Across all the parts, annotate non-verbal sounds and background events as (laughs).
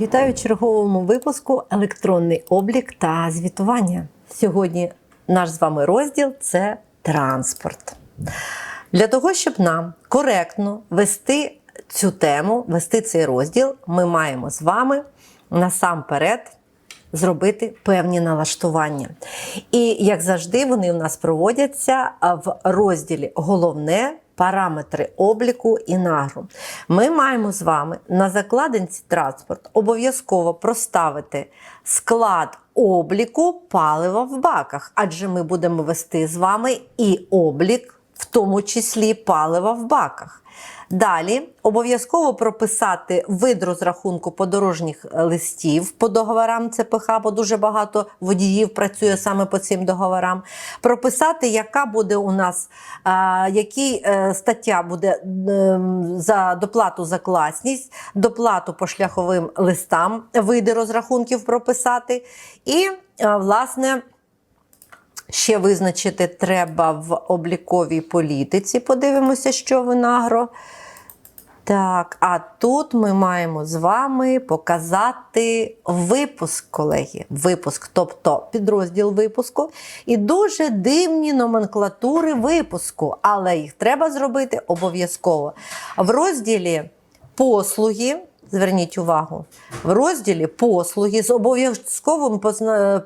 Вітаю в черговому випуску Електронний облік та звітування. Сьогодні наш з вами розділ це транспорт. Для того, щоб нам коректно вести цю тему, вести цей розділ, ми маємо з вами насамперед зробити певні налаштування. І, як завжди, вони у нас проводяться в розділі Головне. Параметри обліку і нагру. Ми маємо з вами на закладинці транспорт обов'язково проставити склад обліку палива в баках, адже ми будемо вести з вами і облік, в тому числі палива в баках. Далі обов'язково прописати вид розрахунку подорожніх листів по договорам ЦПХ, бо дуже багато водіїв працює саме по цим договорам. Прописати, яка буде у нас, а, який е, стаття буде е, за доплату за класність, доплату по шляховим листам, види розрахунків прописати. І, е, власне, Ще визначити треба в обліковій політиці. Подивимося, що в Нагро. Так, а тут ми маємо з вами показати випуск, колеги. Випуск, тобто підрозділ випуску, і дуже дивні номенклатури випуску, але їх треба зробити обов'язково. В розділі послуги. Зверніть увагу, в розділі послуги з обов'язковим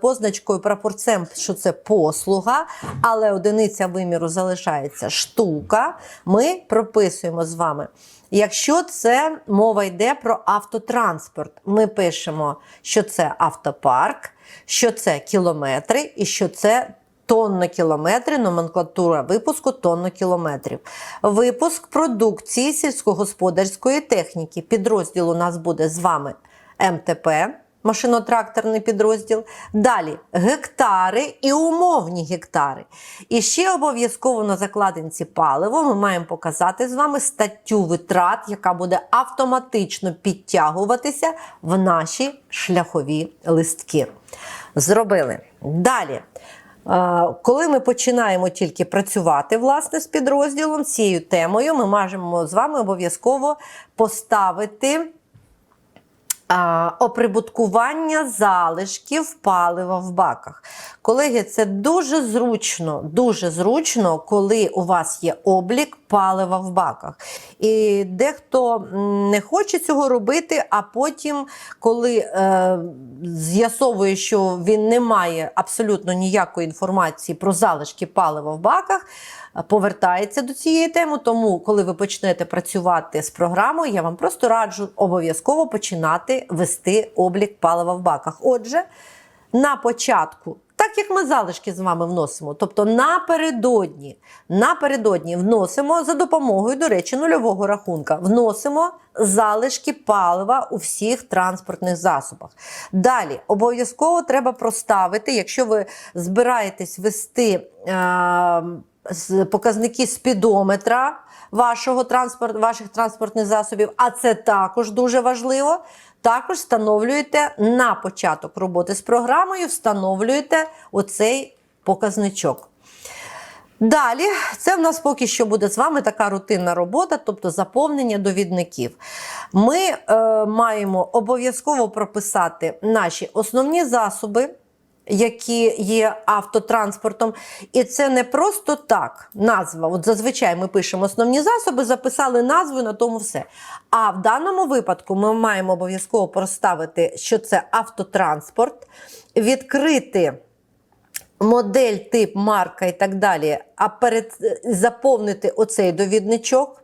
позначкою прапорцем, що це послуга, але одиниця виміру залишається штука. Ми прописуємо з вами. Якщо це мова йде про автотранспорт, ми пишемо, що це автопарк, що це кілометри і що це тонно-кілометри, номенклатура випуску тонно-кілометрів. Випуск продукції сільськогосподарської техніки. Підрозділ у нас буде з вами МТП, машино-тракторний підрозділ. Далі гектари і умовні гектари. І ще обов'язково на закладинці паливо ми маємо показати з вами статтю витрат, яка буде автоматично підтягуватися в наші шляхові листки. Зробили. Далі. Коли ми починаємо тільки працювати власне з підрозділом цією темою, ми можемо з вами обов'язково поставити оприбуткування залишків палива в баках. Колеги, це дуже зручно, дуже зручно, коли у вас є облік палива в баках. І дехто не хоче цього робити, а потім, коли е, з'ясовує, що він не має абсолютно ніякої інформації про залишки палива в баках, повертається до цієї теми. Тому, коли ви почнете працювати з програмою, я вам просто раджу обов'язково починати вести облік палива в баках. Отже, на початку. Так як ми залишки з вами вносимо, тобто напередодні, напередодні вносимо за допомогою, до речі, нульового рахунка, вносимо залишки палива у всіх транспортних засобах. Далі обов'язково треба проставити, якщо ви збираєтесь вести е, показники спідометра вашого транспорт, ваших транспортних засобів, а це також дуже важливо. Також встановлюєте на початок роботи з програмою, встановлюєте оцей показничок. Далі, це в нас поки що буде з вами така рутинна робота, тобто заповнення довідників. Ми е, маємо обов'язково прописати наші основні засоби, які є автотранспортом. І це не просто так назва. От зазвичай ми пишемо основні засоби, записали назву на тому все. А в даному випадку ми маємо обов'язково проставити, що це автотранспорт, відкрити модель, тип, марка і так далі, а перед заповнити оцей довідничок.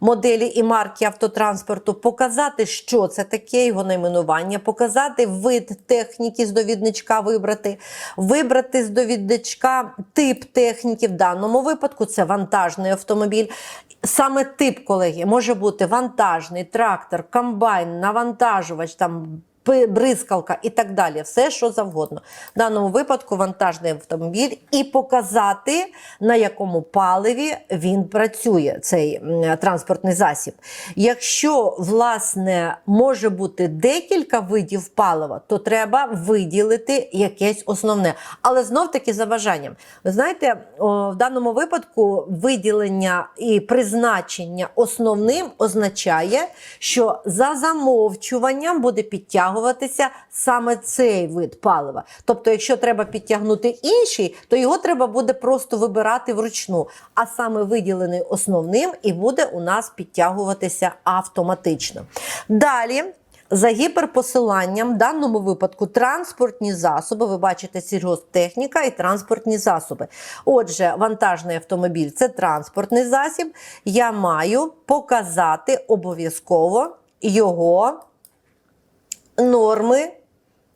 Моделі і марки автотранспорту, показати, що це таке, його найменування, показати вид техніки з довідничка вибрати, вибрати з довідничка тип техніки. В даному випадку це вантажний автомобіль. Саме тип, колеги, може бути вантажний, трактор, комбайн, навантажувач, там бризкалка і так далі, все що завгодно. В даному випадку вантажний автомобіль і показати, на якому паливі він працює, цей транспортний засіб. Якщо, власне, може бути декілька видів палива, то треба виділити якесь основне. Але знов таки за бажанням. Ви знаєте, в даному випадку виділення і призначення основним означає, що за замовчуванням буде підтягуватися саме цей вид палива. Тобто, якщо треба підтягнути інший, то його треба буде просто вибирати вручну. А саме виділений основним і буде у нас підтягуватися автоматично. Далі. За гіперпосиланням, в даному випадку транспортні засоби, ви бачите сільгосптехніка і транспортні засоби. Отже, вантажний автомобіль це транспортний засіб. Я маю показати обов'язково його норми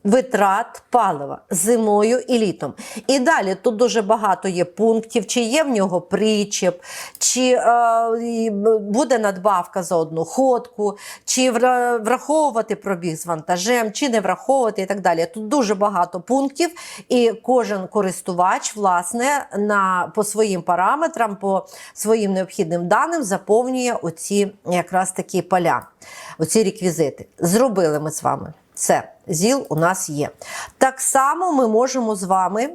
витрат палива зимою і літом. І далі тут дуже багато є пунктів, чи є в нього причеп, чи е, буде надбавка за одну ходку, чи враховувати пробіг з вантажем, чи не враховувати і так далі. Тут дуже багато пунктів, і кожен користувач, власне, на, по своїм параметрам, по своїм необхідним даним заповнює оці якраз такі поля, оці реквізити. Зробили ми з вами. Це ЗІЛ у нас є. Так само ми можемо з вами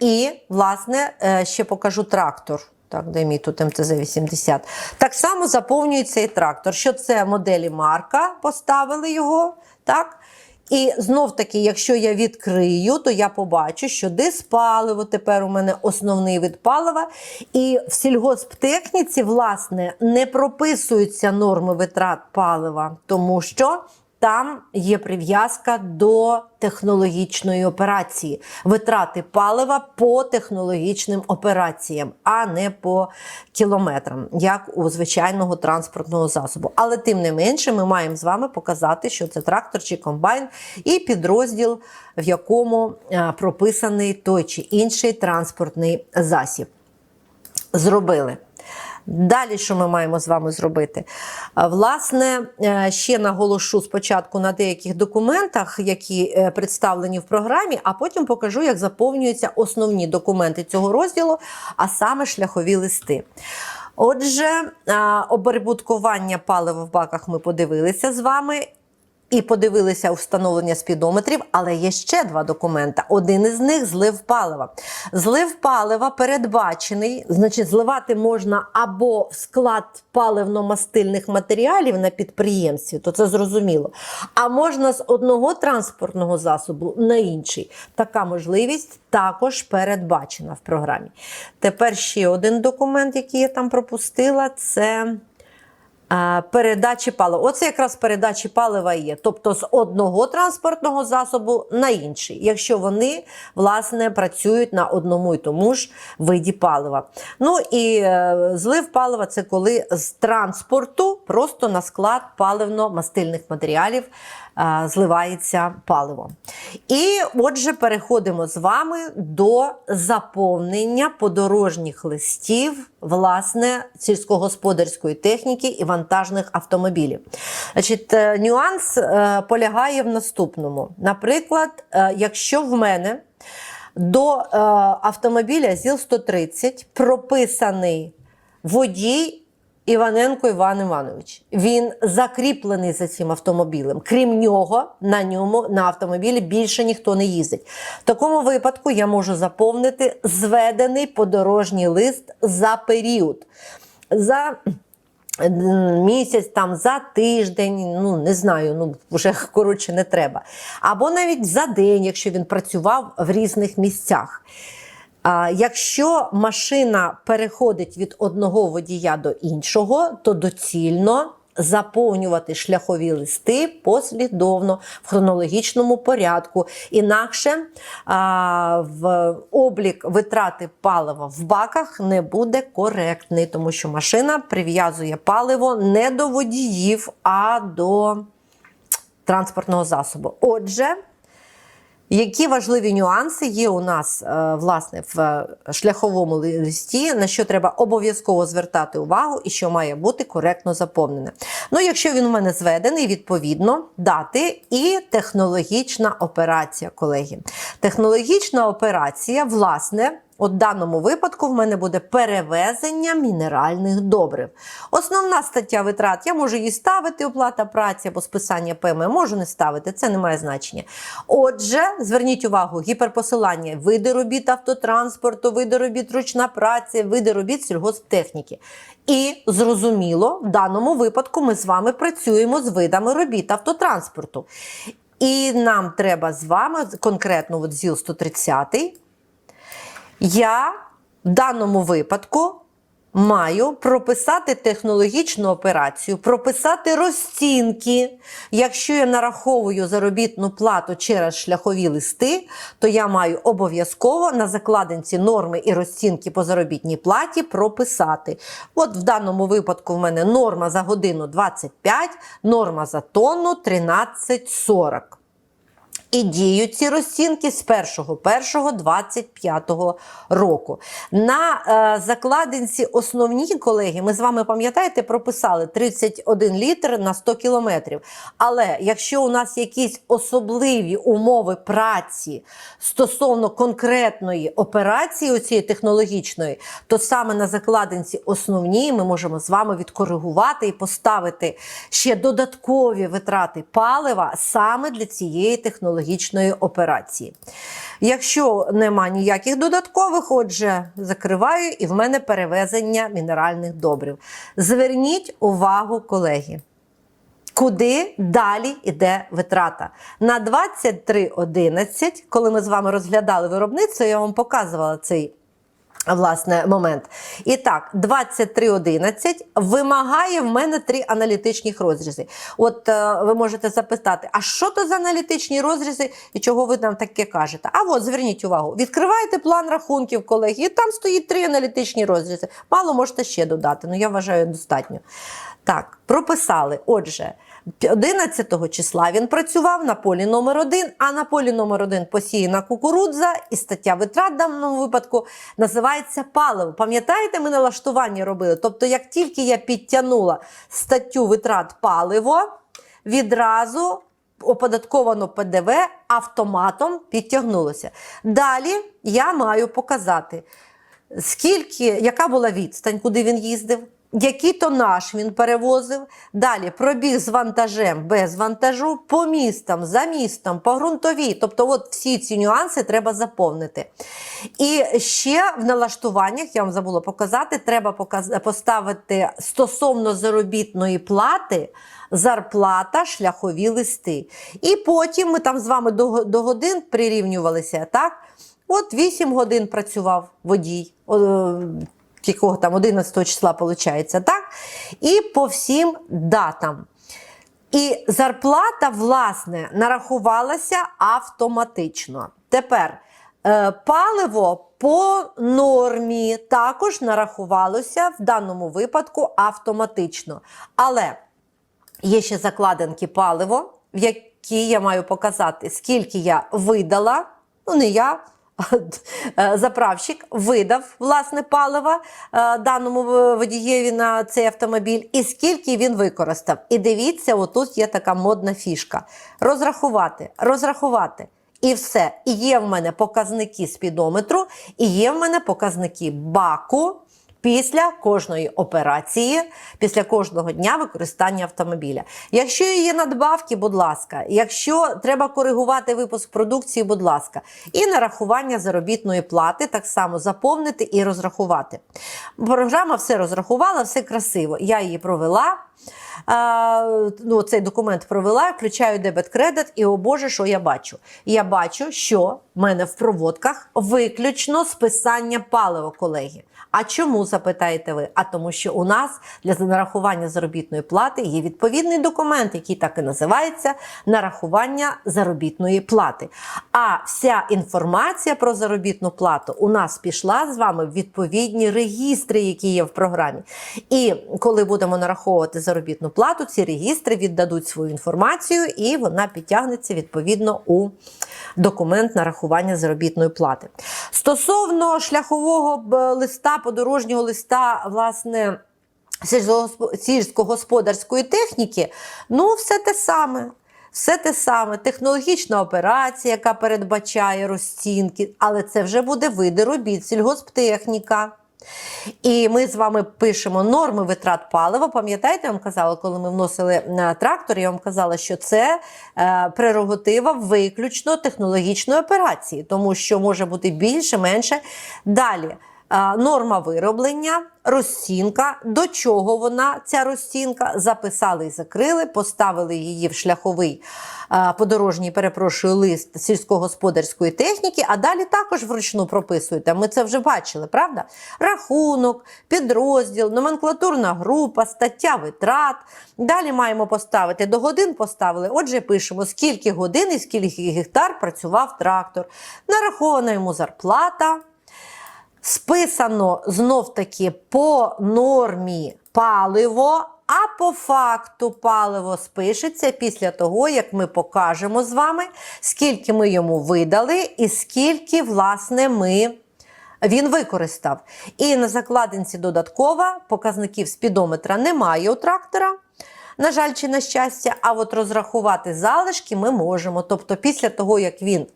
і, власне, е, ще покажу трактор. Так, де мій тут МТЗ-80. Так само заповнюється і трактор. Що це моделі марка, поставили його. так? І знов таки, якщо я відкрию, то я побачу, що диспаливо тепер у мене основний вид палива. І в сільгосптехніці, власне, не прописуються норми витрат палива, тому що там є прив'язка до технологічної операції, витрати палива по технологічним операціям, а не по кілометрам, як у звичайного транспортного засобу. Але тим не менше, ми маємо з вами показати, що це трактор чи комбайн, і підрозділ, в якому е, прописаний той чи інший транспортний засіб. Зробили. Далі, що ми маємо з вами зробити? Власне, е, ще наголошу спочатку на деяких документах, які е, представлені в програмі, а потім покажу, як заповнюються основні документи цього розділу, а саме шляхові листи. Отже, обербуткування палива в баках ми подивилися з вами. І подивилися встановлення спідометрів, але є ще два документи. Один із них злив палива. Злив палива передбачений, значить, зливати можна або склад паливно-мастильних матеріалів на підприємстві, то це зрозуміло. А можна з одного транспортного засобу на інший. Така можливість також передбачена в програмі. Тепер ще один документ, який я там пропустила, це. Передачі палива. Оце якраз передачі палива є. Тобто з одного транспортного засобу на інший, якщо вони власне працюють на одному і тому ж виді палива. Ну і е, злив палива це коли з транспорту просто на склад паливно-мастильних матеріалів зливається паливо. І отже, переходимо з вами до заповнення подорожніх листів власне сільськогосподарської техніки і вантажних автомобілів. Значить, е, нюанс е, полягає в наступному. Наприклад, е, якщо в мене до е, автомобіля ЗІЛ-130 прописаний водій Іваненко Іван Іванович. Він закріплений за цим автомобілем. Крім нього, на ньому на автомобілі більше ніхто не їздить. В такому випадку я можу заповнити зведений подорожній лист за період. За місяць, там, за тиждень, ну не знаю, ну вже (laughs) коротше не треба. Або навіть за день, якщо він працював в різних місцях. Якщо машина переходить від одного водія до іншого, то доцільно заповнювати шляхові листи послідовно в хронологічному порядку. Інакше в облік витрати палива в баках не буде коректний, тому що машина прив'язує паливо не до водіїв, а до транспортного засобу. Отже, Які важливі нюанси є у нас е, власне в е, шляховому листі, на що треба обов'язково звертати увагу і що має бути коректно заповнене? Ну, якщо він у мене зведений, відповідно, дати і технологічна операція, колеги. Технологічна операція, власне. От в даному випадку в мене буде перевезення мінеральних добрив. Основна стаття витрат, я можу її ставити, оплата праці або списання ПМ, можу не ставити, це не має значення. Отже, зверніть увагу, гіперпосилання види робіт автотранспорту, види робіт ручна праця, види робіт сільгосптехніки. І зрозуміло, в даному випадку ми з вами працюємо з видами робіт автотранспорту. І нам треба з вами конкретно от ЗІЛ 130 я в даному випадку маю прописати технологічну операцію, прописати розцінки. Якщо я нараховую заробітну плату через шляхові листи, то я маю обов'язково на закладинці норми і розцінки по заробітній платі прописати. От в даному випадку в мене норма за годину 25, норма за тонну 13,40. І діють ці розцінки з 1.1.25 року. На е, закладинці основні колеги, ми з вами пам'ятаєте, прописали 31 літр на 100 кілометрів. Але якщо у нас якісь особливі умови праці стосовно конкретної операції, оцієї технологічної, то саме на закладинці основній ми можемо з вами відкоригувати і поставити ще додаткові витрати палива саме для цієї технологічної операції. Якщо нема ніяких додаткових, отже, закриваю і в мене перевезення мінеральних добрив. Зверніть увагу, колеги. Куди далі йде витрата? На 23.11, коли ми з вами розглядали виробництво, я вам показувала цей власне момент. І так, 23.11 вимагає в мене три аналітичних розрізи. От е, ви можете запитати, а що то за аналітичні розрізи і чого ви нам таке кажете? А от зверніть увагу, відкриваєте план рахунків, колеги, і там стоїть три аналітичні розрізи. Мало можете ще додати, ну я вважаю достатньо. Так, прописали. Отже. 11 числа він працював на полі номер 1 а на полі номер 1 посіяна кукурудза, і стаття витрат в даному випадку називається паливо. Пам'ятаєте, ми налаштування робили? Тобто, як тільки я підтягнула статтю витрат паливо, відразу оподатковано ПДВ автоматом підтягнулося. Далі я маю показати, скільки, яка була відстань, куди він їздив. Який тонаж він перевозив, далі пробіг з вантажем без вантажу, по містам, за містом, по ґрунтовій. Тобто, от всі ці нюанси треба заповнити. І ще в налаштуваннях, я вам забула показати, треба поставити стосовно заробітної плати зарплата, шляхові листи. І потім ми там з вами до, до годин прирівнювалися. так? От 8 годин працював водій. Якого там 11 числа виходить, так? І по всім датам. І зарплата, власне, нарахувалася автоматично. Тепер е, паливо по нормі також нарахувалося в даному випадку автоматично. Але є ще закладинки паливо, в які я маю показати, скільки я видала. Ну, не я. А Заправщик видав власне палива е, даному водієві на цей автомобіль, і скільки він використав. І дивіться, отут є така модна фішка: розрахувати, розрахувати. І все. І є в мене показники спідометру, і є в мене показники баку після кожної операції, після кожного дня використання автомобіля. Якщо є надбавки, будь ласка, якщо треба коригувати випуск продукції, будь ласка, і нарахування заробітної плати так само заповнити і розрахувати. Програма все розрахувала, все красиво. Я її провела. А, ну, цей документ провела, включаю дебет-кредит, і о Боже, що я бачу? Я бачу, що в мене в проводках виключно списання палива, колеги. А чому запитаєте ви? А тому, що у нас для нарахування заробітної плати є відповідний документ, який так і називається нарахування заробітної плати. А вся інформація про заробітну плату у нас пішла з вами в відповідні регістри, які є в програмі. І коли будемо нараховувати заробітну плату, ці регістри віддадуть свою інформацію, і вона підтягнеться відповідно у документ нарахування заробітної плати. Стосовно шляхового листа, подорожнього листа, власне. сільськогосподарської техніки, ну, все те саме. Все те саме, технологічна операція, яка передбачає розцінки, але це вже буде види робіт, сільгосптехніка. І ми з вами пишемо норми витрат палива. Пам'ятаєте, я вам казала, коли ми вносили на трактор, я вам казала, що це е, прерогатива виключно технологічної операції, тому що може бути більше, менше. Далі. Е, Норма вироблення, розцінка, до чого вона, ця розцінка, записали і закрили, поставили її в шляховий е, подорожній, перепрошую, лист сільськогосподарської техніки, а далі також вручну прописуєте. Ми це вже бачили, правда? Рахунок, підрозділ, номенклатурна група, стаття витрат. Далі маємо поставити до годин поставили. Отже, пишемо, скільки годин і скільки гектар працював трактор. Нарахована йому зарплата. Списано знов таки по нормі паливо, а по факту паливо спишеться після того, як ми покажемо з вами, скільки ми йому видали і скільки, власне, ми. Він використав. І на закладинці додаткова показників спідометра немає у трактора. На жаль, чи на щастя, а от розрахувати залишки ми можемо. Тобто, після того, як він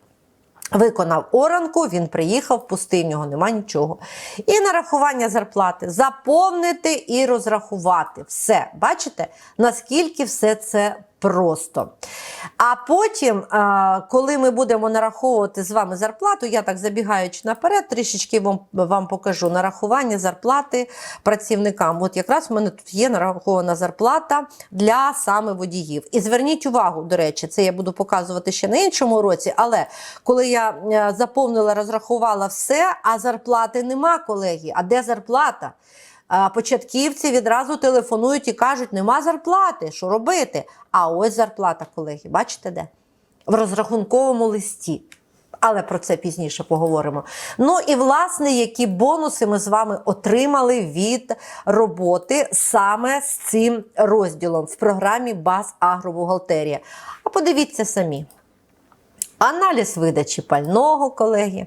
Виконав оранку, він приїхав, пустий, в нього нема нічого. І нарахування зарплати заповнити і розрахувати. Все, бачите, наскільки все це просто. А потім, коли ми будемо нараховувати з вами зарплату, я так забігаючи наперед, трішечки вам, вам покажу нарахування зарплати працівникам. От якраз в мене тут є нарахована зарплата для саме водіїв. І зверніть увагу, до речі, це я буду показувати ще на іншому році, але коли я е, заповнила, розрахувала все, а зарплати нема, колеги. А де зарплата? Початківці відразу телефонують і кажуть, нема зарплати, що робити? А ось зарплата, колеги, бачите де? В розрахунковому листі. Але про це пізніше поговоримо. Ну і власне, які бонуси ми з вами отримали від роботи саме з цим розділом в програмі Баз Агробухгалтерія. А подивіться самі. Аналіз видачі пального, колеги.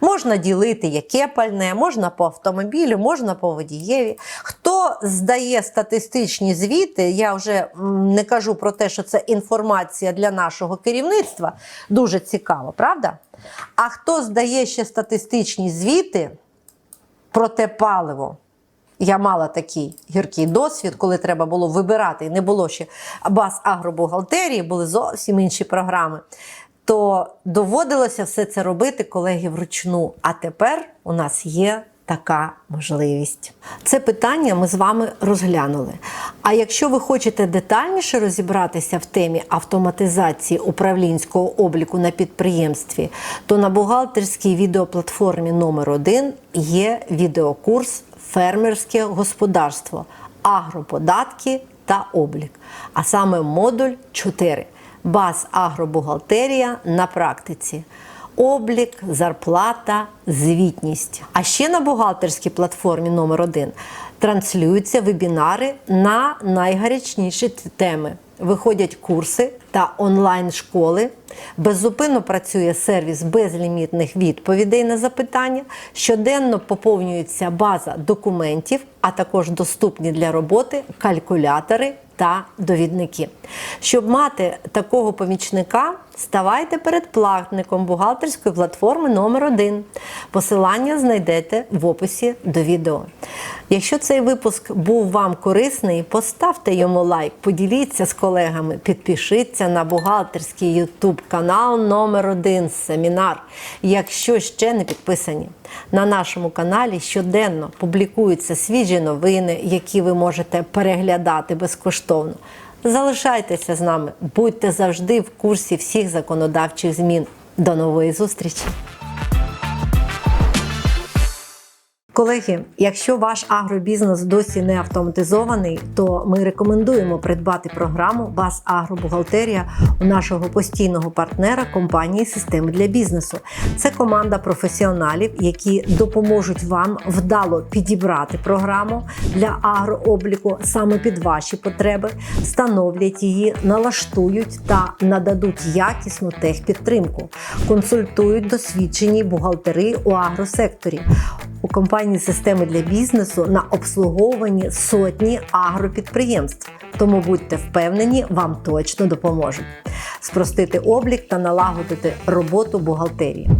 Можна ділити, яке пальне, можна по автомобілю, можна по водієві. Хто здає статистичні звіти, я вже не кажу про те, що це інформація для нашого керівництва, дуже цікаво, правда? А хто здає ще статистичні звіти про те паливо? Я мала такий гіркий досвід, коли треба було вибирати, не було ще баз агробухгалтерії, були зовсім інші програми. То доводилося все це робити, колеги, вручну. А тепер у нас є така можливість. Це питання ми з вами розглянули. А якщо ви хочете детальніше розібратися в темі автоматизації управлінського обліку на підприємстві, то на бухгалтерській відеоплатформі номер 1 є відеокурс Фермерське господарство, агроподатки та облік, а саме модуль 4 баз агробухгалтерія на практиці. Облік, зарплата, звітність. А ще на бухгалтерській платформі номер 1 транслюються вебінари на найгарячніші теми. Виходять курси та онлайн-школи. Беззупинно працює сервіс безлімітних відповідей на запитання. Щоденно поповнюється база документів, а також доступні для роботи калькулятори та довідники. Щоб мати такого помічника, ставайте передплатником бухгалтерської платформи номер 1 Посилання знайдете в описі до відео. Якщо цей випуск був вам корисний, поставте йому лайк, поділіться з колегами, підпишіться на бухгалтерський YouTube канал номер 1 Семінар, якщо ще не підписані. На нашому каналі щоденно публікуються свіжі новини, які ви можете переглядати безкоштовно. Залишайтеся з нами, будьте завжди в курсі всіх законодавчих змін. До нової зустрічі! Колеги, якщо ваш агробізнес досі не автоматизований, то ми рекомендуємо придбати програму Бас Агробухгалтерія у нашого постійного партнера компанії Системи для бізнесу. Це команда професіоналів, які допоможуть вам вдало підібрати програму для агрообліку саме під ваші потреби, встановлять її, налаштують та нададуть якісну техпідтримку, консультують досвідчені бухгалтери у агросекторі. У компанії системи для бізнесу на обслуговуванні сотні агропідприємств. Тому будьте впевнені, вам точно допоможуть спростити облік та налагодити роботу бухгалтерії.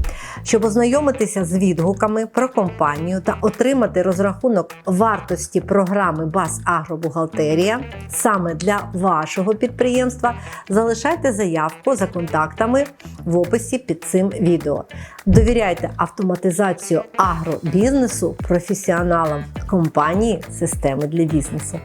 Щоб ознайомитися з відгуками про компанію та отримати розрахунок вартості програми Бас Агробухгалтерія саме для вашого підприємства, залишайте заявку за контактами в описі під цим відео. Довіряйте автоматизацію агробізнесу професіоналам компанії системи для бізнесу.